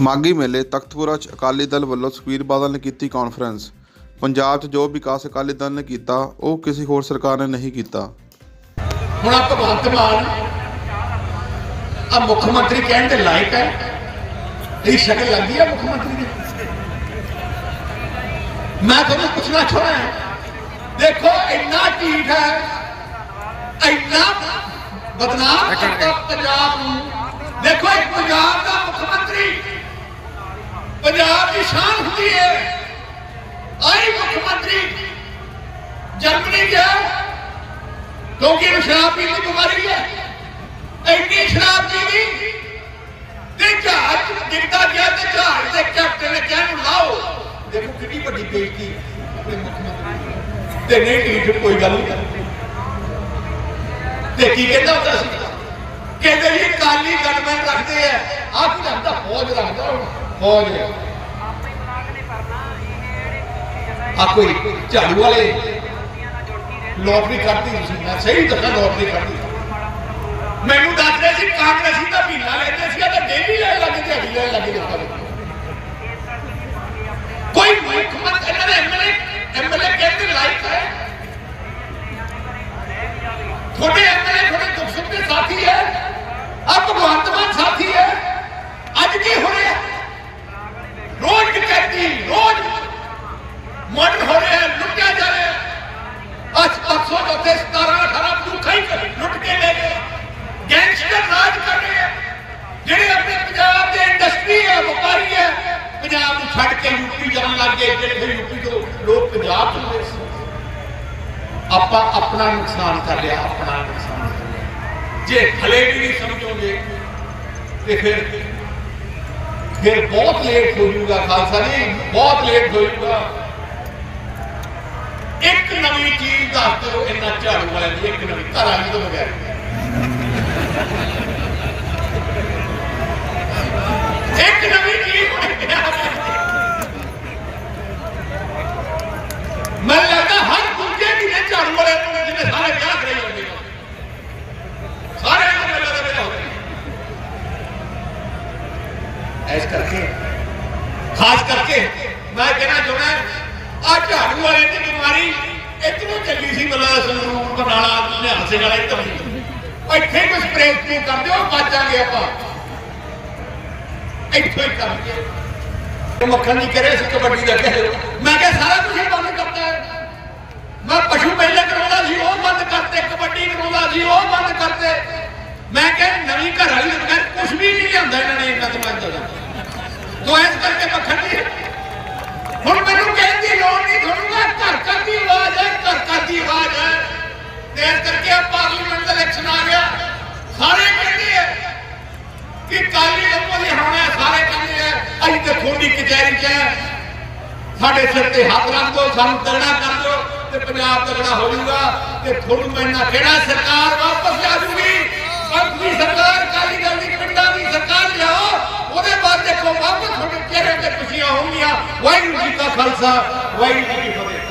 ਮਾਗੀ ਮੇਲੇ ਤਖਤਪੁਰਾ 'ਚ ਅਕਾਲੀ ਦਲ ਵੱਲੋਂ ਸੁਖਬੀਰ ਬਾਦਲ ਨੇ ਕੀਤੀ ਕਾਨਫਰੰਸ ਪੰਜਾਬ 'ਚ ਜੋ ਵਿਕਾਸ ਅਕਾਲੀ ਦਲ ਨੇ ਕੀਤਾ ਉਹ ਕਿਸੇ ਹੋਰ ਸਰਕਾਰ ਨੇ ਨਹੀਂ ਕੀਤਾ। ਹੁਣ ਆ ਭਗਵੰਤ ਮਾਨ ਆ ਮੁੱਖ ਮੰਤਰੀ ਕਹਿਣ ਦੇ ਲਾਇਕ ਹੈ। ਇਹ ਸ਼ਕਲ ਲੱਗਦੀ ਹੈ ਮੁੱਖ ਮੰਤਰੀ ਦੀ। ਮੈਂ ਤੁਹਾਨੂੰ ਪੁੱਛਣਾ ਚਾਹੁੰਦਾ ਦੇਖੋ ਇੰਨਾ ਢੀਠ ਹੈ ਇੰਨਾ ਬਦਨਾਮ ਕਰਦਾ ਪੰਜਾਬ ਨੂੰ। ਦੇਖੋ ਇੱਕ ਪੰਜਾਬ ਦਾ ਮੁੱਖ ਮੰਤਰੀ ਪੰਜਾਬ ਦੀ ਸ਼ਾਨ ਹੁੰਦੀ ਹੈ। ਆਈ ਮੁੱਖ ਮੰਤਰੀ ਜਰਮਨੀ ਗਿਆ ਕਿਉਂਕਿ ਇਹਨੂੰ ਸ਼ਰਾਬ ਪੀਣ ਦੀ ਬਿਮਾਰੀ ਹੈ। ਐਡੀ ਸ਼ਰਾਬ ਪੀਣੀ ਤੇ ਜਹਾਜ਼ ਜਿੱਦਾਂ ਗਿਆ ਤੇ ਜਹਾਜ਼ ਦੇ ਕੈਪਟਨ ਨੇ ਕਿਹਾ ਨੂੰ ਲਾਓ। ਦੇਖੋ ਕਿੰਨੀ ਵੱਡੀ ਬੇਇੱਜ਼ਤੀ ਆਪਣੇ ਮੁੱਖ ਮੰਤਰੀ ਤੇ ਨਹੀਂ ਢੀਠ ਕੋਈ ਗੱਲ ਨਹੀਂ। ਤੇ ਕੀ ਕਹਿੰਦਾ ਹੁੰਦਾ ਸੀ? ਕਹਿੰਦੇ ਜੀ ਕਾਲੀ ਗਨਮੈਨ ਰੱਖਦੇ ਆ ਆਹ ਕੀ ਰੱਖਦਾ ਫੌਜ ਰੱਖਦਾ ਹੁਣ ਆ ਕੋਈ ਝਾੜੂ ਵਾਲੇ ਲੋਟਰੀ ਕੱਢਦੀ ਸੀ ਮੈਂ ਸਹੀ ਦੱਸਾਂ ਲੋਟਰੀ ਕੱਢਦੀ ਮੈਨੂੰ ਦੱਸਦੇ ਸੀ, ਕਾਂਗਰਸੀ ਤਾਂ ਮਹੀਨਾ ਲੈਂਦੇ ਸੀ ਤਾਂ ਡੇਲੀ ਲੈਣ ਲੱਗੇ ਦਿਹਾੜੀ ਲੈਣ ਲੱਗੇ ਲੋਕਾਂ ਦੇ ਕੋਈ ਮੁੱਖ ਮੰਤਰੀ ਇਹਨਾਂ ਦੇ ਐਮਐਲਏ ਐਮਐਲਏ ਕਹਿੰਦੇ ਲਾਇਕ ਹੈ ਤੁਹਾਡੇ ਐਮਐਲਏ ਤੁਹਾਡੇ ਦੁੱਖ ਸੁੱਖ ਦੇ ਸਾਥੀ ਹੈ ਆ ਭਗਵੰਤ ਮਾਨ ਸਾਥੀ ਹੈ ਅੱਜ ਕੀ ਹੋ ਰਿਹਾ ਰੋਜ਼ ਕਿਤੇ ਰੋਜ਼ ਮਰਡਰ ਹੋ ਰਿਹਾ ਹੈ ਲੁੱਟਿਆ ਜਾ ਰਿਹਾ ਹੈ ਅੱਜ ਪਰਸੋਂ ਚੌਥੇ 17 18 ਭੁੱਖਾ ਹੀ ਲੁੱਟ ਕੇ ਲੈ ਗਏ ਗੈਂਗਸਟਰ ਰਾਜ ਕਰ ਰਹੇ ਆ ਜਿਹੜੇ ਆਪਣੇ ਪੰਜਾਬ ਦੇ ਇੰਡਸਟਰੀ ਹੈ ਵਪਾਰੀ ਹੈ ਪੰਜਾਬ ਛੱਡ ਕੇ ਯੂਪੀ ਜਾਣ ਲੱਗ ਗਏ ਯੂਪੀ ਤੋਂ ਲੋਕ ਪੰਜਾਬ ਚ ਸੀ। ਆਪਾਂ ਆਪਣਾ ਨੁਕਸਾਨ ਕਰ ਲਿਆ, ਆਪਣਾ ਨੁਕਸਾਨ ਕਰ ਲਿਆ। ਜੇ ਹਲੇ ਵੀ ਨਹੀਂ ਸਮਝੋਗੇ, ਤੇ ਫਿਰ ਫਿਰ ਬਹੁਤ ਲੇਟ ਹੋ ਜਾਊਗਾ, ਖਾਲਸਾ ਜੀ, ਬਹੁਤ ਲੇਟ ਹੋ ਜਾਊਗਾ। ਇੱਕ ਨਵੀਂ ਚੀਜ਼ ਦੱਸ ਦਿਓ ਇਹਨਾਂ ਝਾੜੂ ਵਾਲਿਆਂ ਦੀ, ਇੱਕ ਨਵੀਂ ਘਰ ਵਾਲੀ ਤੋਂ ਬਗੈਰ ਇੱਕ ਨਵੀਂ ਚੀਜ਼ ਮੈਂ ਲੱਗਦਾ ਹਰ ਦੂਜੇ ਮਹੀਨੇ ਝਾੜੂ ਵਾਲੇ ਨੂੰ ਜਿਹਨੇ ਸਾਰੇ ਵਿਆਹ ਕਰਾਈ ਜਾਂਦੇ ਨੇ ਸਾਰੇ ਨੂੰ ਮੈਨੂੰ ਲੱਗਦਾ ਵਿਆਹ ਹੋ ਗਏ ਐਸ ਕਰਕੇ, ਖਾਸ ਕਰਕੇ ਮੈਂ ਕਹਿਣਾ ਚਾਹੁੰਦਾ ਆ ਝਾੜੂ ਵਾਲੇ ਦੀ ਬਿਮਾਰੀ ਇਤਨੀ ਚੱਲੀ ਸੀ, ਮਤਲਬ ਸੰਗਰੂਰ ਬਨਾਲਾ ਨਿਹਾਲ ਸਿੰਘ ਵਾਲਾ ਇੱਧਰ ਇੱਥੇ ਕੋਈ ਸਪਰੇਅ ਸਪਰੂ ਕਰ ਦਿਓ ਬਚ ਆਪਾਂ। ਇੱਥੋਂ ਹੀ ਕਰਕੇ ਮੱਖਣ ਜੀ ਕਰੇ ਸੀ ਕਬੱਡੀ ਦਾ ਕਹੇ ਮੈਂ ਕਿਹਾ ਸਾਰਾ ਕੁਝ ਹੀ ਬੰਦ ਕਰਤਾ ਹੈ ਮੈਂ ਪਸ਼ੂ ਮੇਲੇ ਕਰਾਉਂਦਾ ਸੀ ਉਹ ਬੰਦ ਕਰਤੇ ਕਬੱਡੀ ਕਰਾਉਂਦਾ ਸੀ ਉਹ ਬੰਦ ਕਰਤੇ ਮੈਂ ਕਿਹਾ ਨਵੀਂ ਘਰ ਵਾਲੀ ਦੇ ਬਗੈਰ ਕੁਝ ਵੀ ਨਹੀਂ ਲਿਆਂਦਾ ਇਹਨਾਂ ਨੇ ਇੰਨਾ ਦਿਮਾਗ ਦਾ ਤੋ ਇਸ ਕਰਕੇ ਮੱਖਣ ਜੀ ਹੁਣ ਮੈਨੂੰ ਕਹਿਣ ਦੀ ਲੋੜ ਨਹੀਂ ਤੁਹਾਨੂੰ ਮੈਂ ਘਰ ਘਰ ਦੀ ਆਵਾਜ਼ ਹੈ ਘਰ ਘਰ ਦੀ ਆਵਾਜ਼ ਹੈ ਤੇ ਕਰਕੇ ਆ ਪਾਰਲੀਮੈਂਟ ਦਾ ਇਲੈਕਸ਼ਨ ਆ ਗਿਆ। ਸਾਰੇ ਕਹਿੰਦੇ ਆ ਕਿ ਕਾਲੀ ਲੋਕਾਂ ਦੀ ਹੋਣਾ ਹੈ, ਸਾਰੇ ਕਹਿੰਦੇ ਆ ਅਸੀਂ ਤੇ ਖੋਡੀ ਕਚਹਿਰੀ ਚ ਸਾਡੇ ਸਿਰ ਤੇ ਹੱਥ ਰੱਖ ਦਿਓ ਸਾਨੂੰ ਤਗੜਾ ਕਰ ਦਿਓ ਤੇ ਪੰਜਾਬ ਤਗੜਾ ਹੋ ਜਾਊਗਾ ਤੇ ਤੁਹਾਨੂੰ ਮੈਂ ਕਿਹੜਾ ਸਰਕਾਰ ਵਾਪਸ ਆ ਜੂਗੀ ਪੰਥ ਸਰਕਾਰ ਕਾਲੀ ਦਲ ਦੀ ਪਿੰਡਾਂ ਦੀ ਸਰਕਾਰ ਲਿਆਓ ਉਹਦੇ ਬਾਅਦ ਦੇਖੋ ਵਾਪਸ ਤੁਹਾਡੇ ਚਿਹਰੇ ਤੇ ਖੁਸ਼ੀਆਂ ਹੋਣਗੀਆਂ। ਵਾਹਿਗੁਰੂ ਜੀ ਕਾ ਖਾਲਸਾ ਵਾਹਿਗੁਰੂ ਜੀ ਕੀ ਫਤਿਹ।